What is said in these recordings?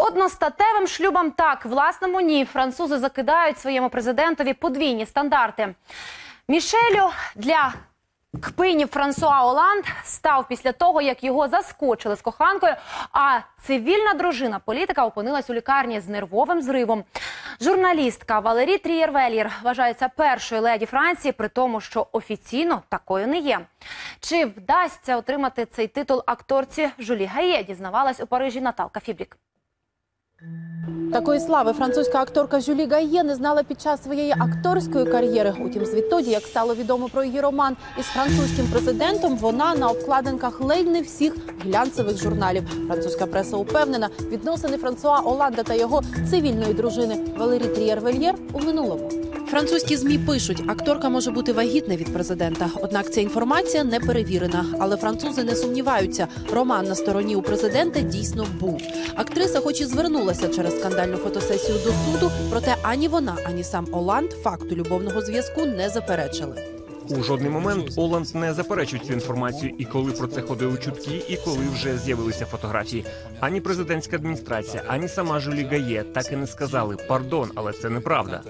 Одностатевим шлюбам так, власному ні. Французи закидають своєму президентові подвійні стандарти. Мішелю для кпинів Франсуа Оланд став після того, як його заскочили з коханкою. А цивільна дружина політика опинилась у лікарні з нервовим зривом. Журналістка Валері Трієр-Вельєр вважається першою леді Франції, при тому, що офіційно такою не є. Чи вдасться отримати цей титул акторці Жулі Гає? Дізнавалась у Парижі Наталка Фібрік. Такої слави французька акторка Жюлі Гайє не знала під час своєї акторської кар'єри. Утім, звідтоді, як стало відомо про її роман із французьким президентом, вона на обкладинках ледь не всіх глянцевих журналів. Французька преса упевнена, відносини Франсуа Оланда та його цивільної дружини Валері Трієр-Вельєр у минулому. Французькі змі пишуть, акторка може бути вагітна від президента. Однак ця інформація не перевірена. Але французи не сумніваються. Роман на стороні у президента дійсно був. Актриса, хоч і звернулася через скандальну фотосесію до суду, проте ані вона, ані сам Оланд факту любовного зв'язку не заперечили. У жодний момент Оланд не заперечує цю інформацію, і коли про це ходили чутки, і коли вже з'явилися фотографії. Ані президентська адміністрація, ані сама Жулі Гає так і не сказали пардон, але це неправда.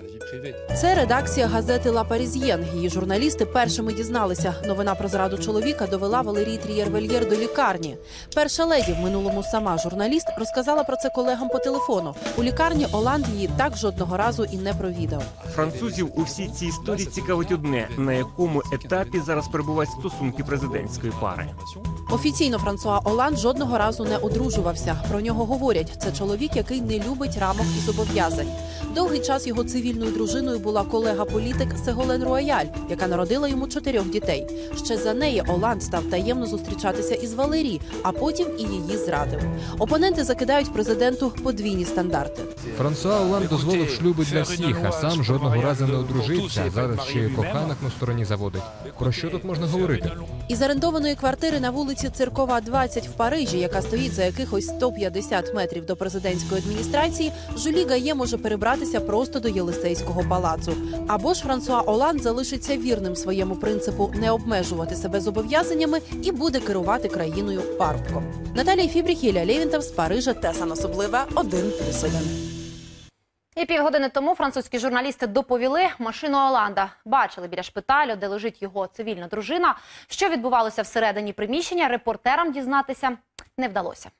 Це редакція газети Ла Парізьєн. Її журналісти першими дізналися. Новина про зраду чоловіка довела Валерій Трієр-Вельєр до лікарні. Перша леді в минулому сама журналіст розказала про це колегам по телефону. У лікарні Оланд її так жодного разу і не провідав. Французів у всій цій історії цікавить одне: на якому етапі зараз перебувають стосунки президентської пари. Офіційно Франсуа Оланд жодного разу не одружувався. Про нього говорять. Це чоловік, який не любить рамок і зобов'язань. Довгий час його цивільною дружиною була колега-політик Сеголен Руаяль, яка народила йому чотирьох дітей. Ще за неї Оланд став таємно зустрічатися із Валері, а потім і її зрадив. Опоненти закидають президенту подвійні стандарти. Франсуа Оланд дозволив шлюби для всіх, а сам жодного разу не одружився. Зараз ще й коханих на стороні заводить. Про що тут можна говорити? Із орендованої квартири на вулиці Циркова, 20 в Парижі, яка стоїть за якихось 150 метрів до президентської адміністрації, Жулі Гає може перебратися просто до Єлисейського палацу. Або ж Франсуа Оланд залишиться вірним своєму принципу не обмежувати себе зобов'язаннями і буде керувати країною парубком. Наталія Фібріх, Єля Лєвінтов з Парижа. Тесан особлива 1+,1. І півгодини тому французькі журналісти доповіли машину Оланда. Бачили біля шпиталю, де лежить його цивільна дружина. Що відбувалося всередині приміщення, репортерам дізнатися не вдалося.